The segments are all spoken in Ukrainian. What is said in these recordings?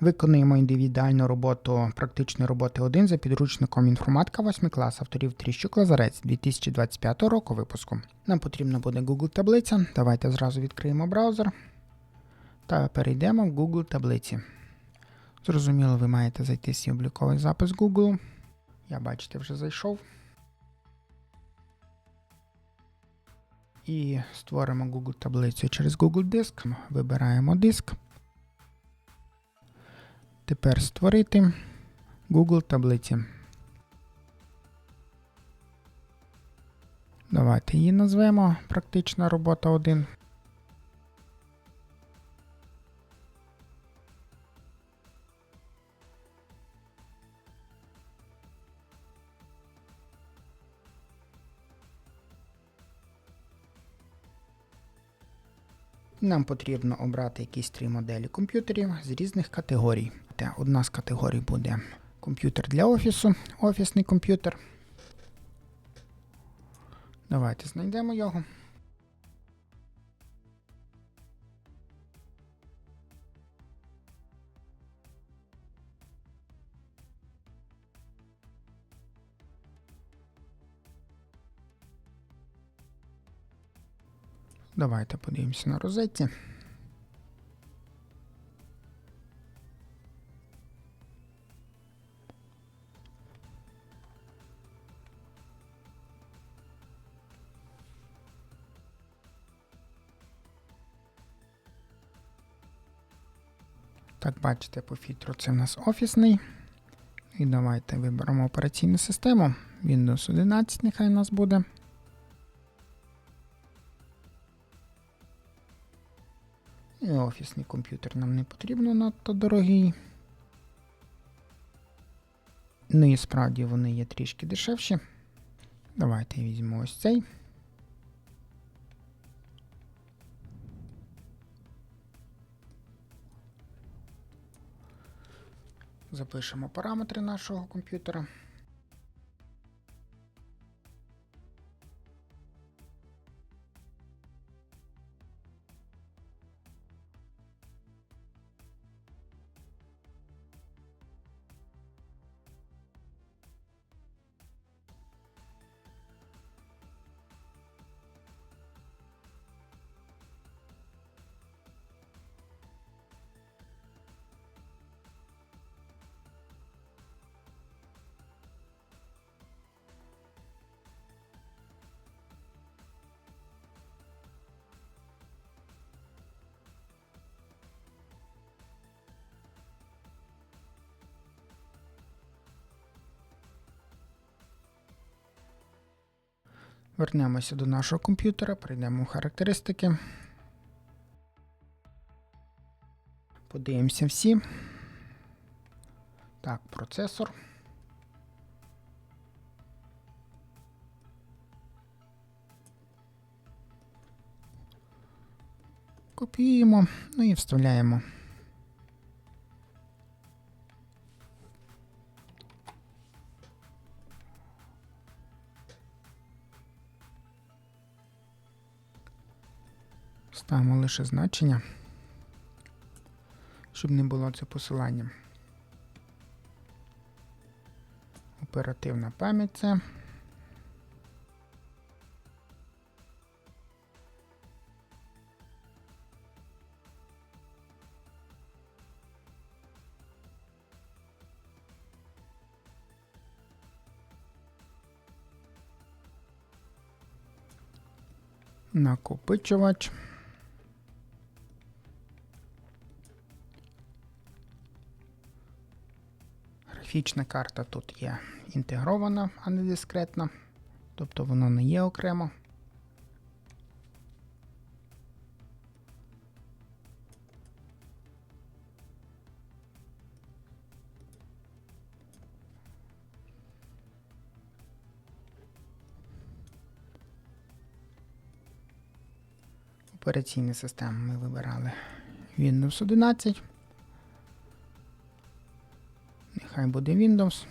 Виконуємо індивідуальну роботу практичної роботи 1 за підручником інформатика 8 клас авторів Тріщук Лазарець 2025 року випуску. Нам потрібна буде Google таблиця. Давайте зразу відкриємо браузер та перейдемо в Google таблиці. Зрозуміло, ви маєте зайти в свій обліковий запис Google. Я бачите, вже зайшов. І створимо Google таблицю через Google Диск. Вибираємо диск. Тепер створити Google таблиці. Давайте її назвемо Практична робота 1. Нам потрібно обрати якісь три моделі комп'ютерів з різних категорій. Та Одна з категорій буде комп'ютер для офісу, офісний комп'ютер. Давайте знайдемо його. Давайте подивимося на розетці. Так, бачите, по фільтру це в нас офісний. І давайте виберемо операційну систему. Windows 11 нехай у нас буде. І офісний комп'ютер нам не потрібно надто дорогий. Ну і справді вони є трішки дешевші. Давайте візьмемо ось цей. Запишемо параметри нашого комп'ютера. Вернемося до нашого комп'ютера, перейдемо в характеристики. Подивимося всі. Так, процесор. Копіюємо, ну і вставляємо. Ставимо лише значення, щоб не було це посилання. Оперативна пам'ять це. Накопичувач. Графічна карта тут є інтегрована, а не дискретна. Тобто воно не є окремо. Операційні системи ми вибирали Windows 11. Хай буде Windows.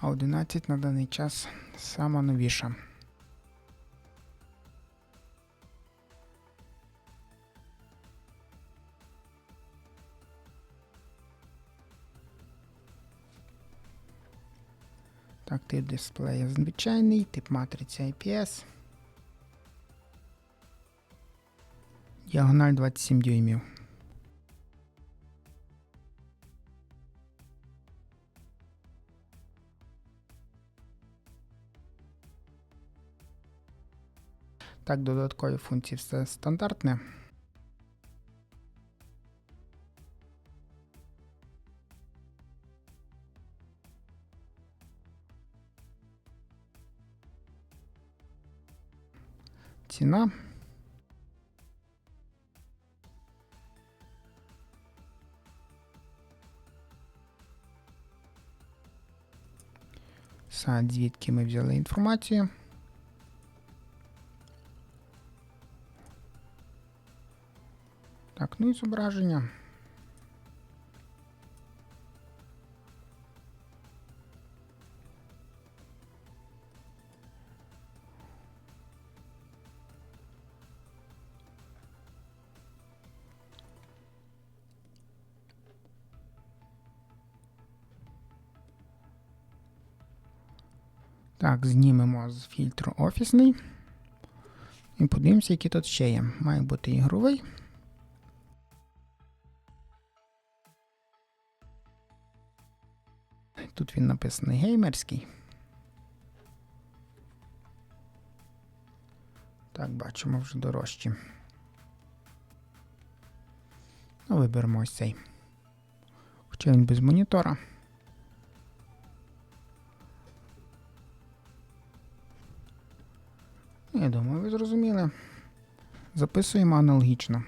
А 11 на даний час сама новіша. Так, тип дисплея звичайний, тип матриці IPS. Діагональ 27 дюймів. Так, додаткові функції все стандартне. Ціна. Сайт, звідки ми взяли інформацію. І зображення. Так, знімемо з фільтру офісний. І подивимося, які тут ще є. Має бути ігровий. Тут він написаний геймерський. Так, бачимо вже дорожчі. Ну, виберемо ось цей. Хоча він без монітора. Я думаю, ви зрозуміли. Записуємо аналогічно.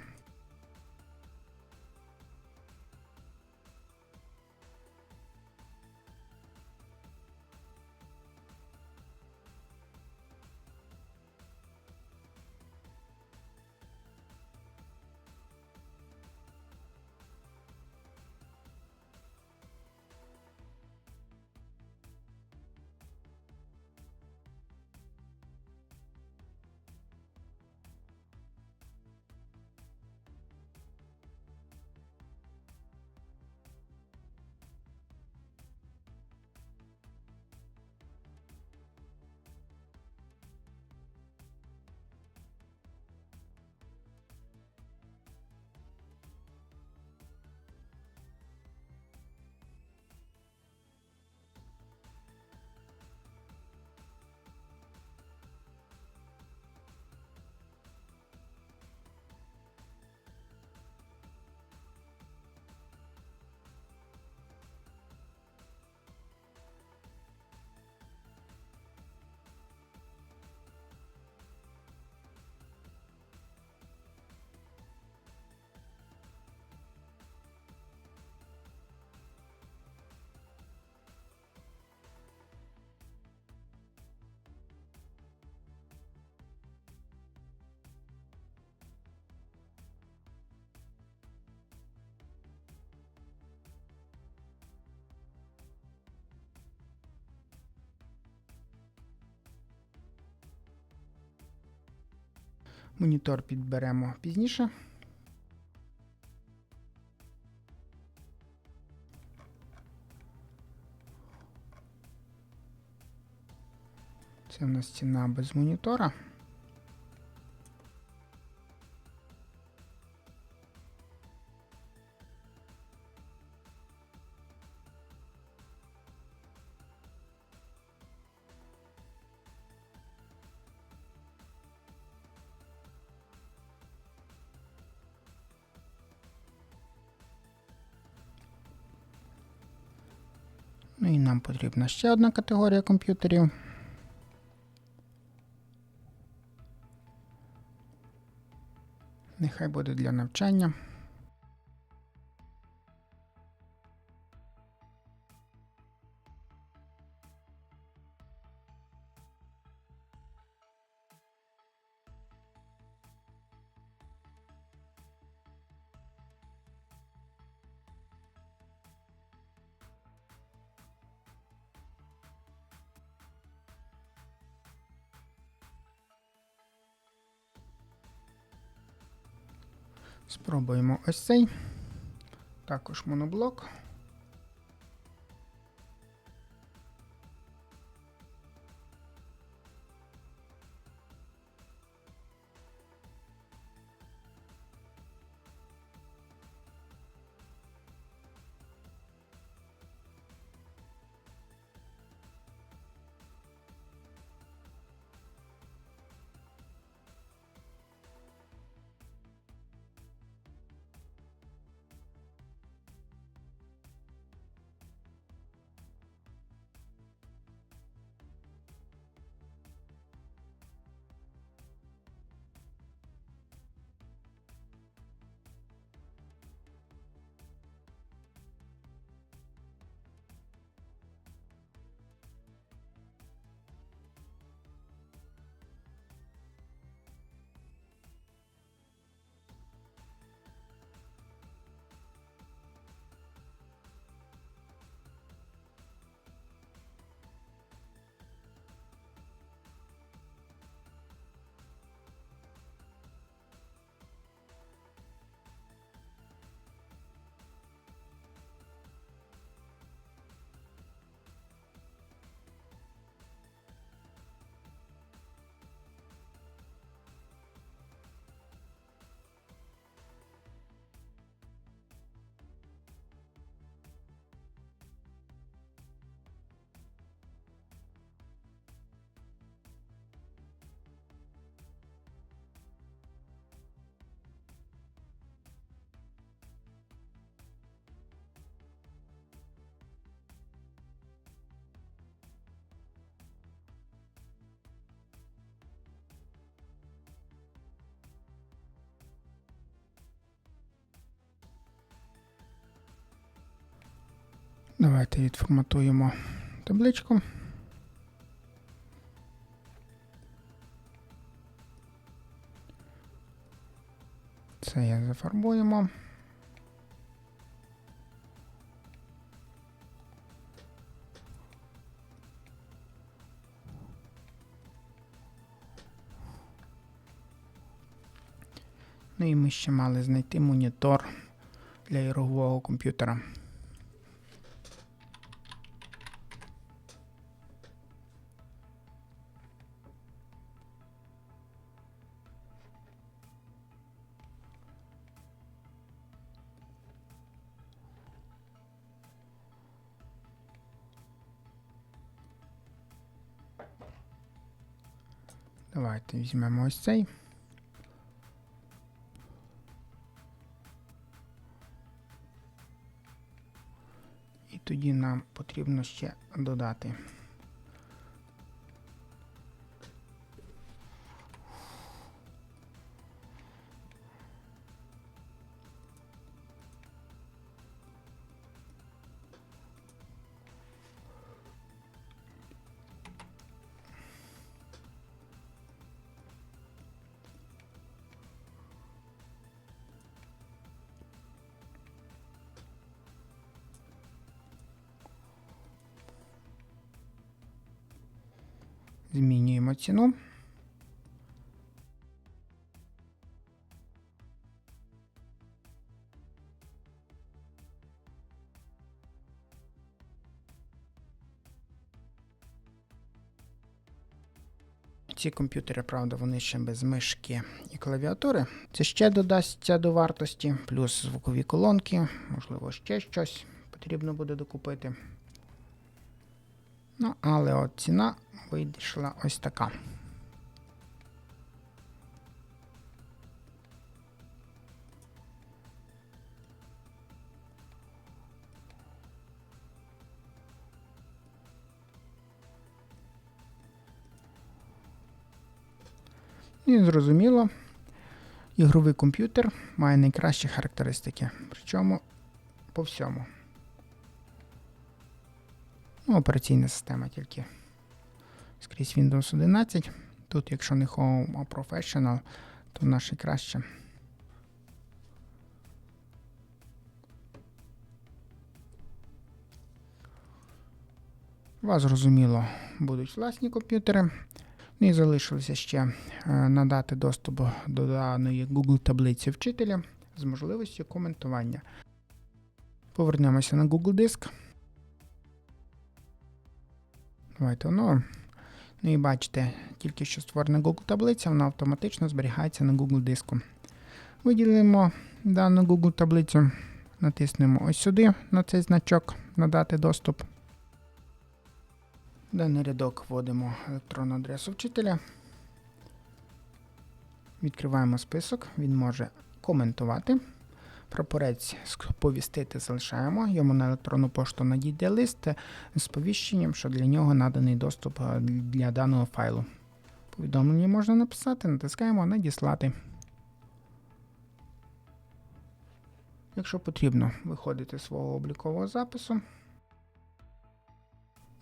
Монітор підберемо пізніше. Це в нас стіна без монітора. Ну і нам потрібна ще одна категорія комп'ютерів. Нехай буде для навчання. Спробуємо ось цей. Також моноблок. Давайте відформатуємо табличку. Це я зафарбуємо. Ну і ми ще мали знайти монітор для ігрового комп'ютера. Давайте візьмемо ось цей. І тоді нам потрібно ще додати. Змінюємо ціну. Ці комп'ютери, правда, вони ще без мишки і клавіатури. Це ще додасться до вартості, плюс звукові колонки, можливо, ще щось потрібно буде докупити. Ну, але от ціна вийшла ось така. І зрозуміло, ігровий комп'ютер має найкращі характеристики, причому по всьому. Ну, операційна система тільки скрізь Windows 11. Тут, якщо не Home, а Professional, то наше краще. У вас, зрозуміло, будуть власні комп'ютери. Ну і залишилося ще е, надати доступ до даної Google таблиці вчителя з можливістю коментування. Повернемося на Google Диск. Давайте воно. Ну і бачите, тільки що створена Google таблиця, вона автоматично зберігається на Google диску. Виділимо дану Google таблицю, натиснемо ось сюди на цей значок Надати доступ. В даний рядок вводимо електронну адресу вчителя. Відкриваємо список, він може коментувати. Прапорець сповістити залишаємо, йому на електронну пошту надійде лист з сповіщенням, що для нього наданий доступ е, для даного файлу. Повідомлення можна написати, натискаємо Надіслати. Якщо потрібно, виходити з свого облікового запису.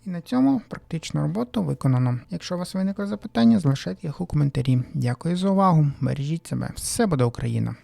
І на цьому практичну роботу виконано. Якщо у вас виникли запитання, залишайте їх у коментарі. Дякую за увагу. Бережіть себе. Все буде Україна!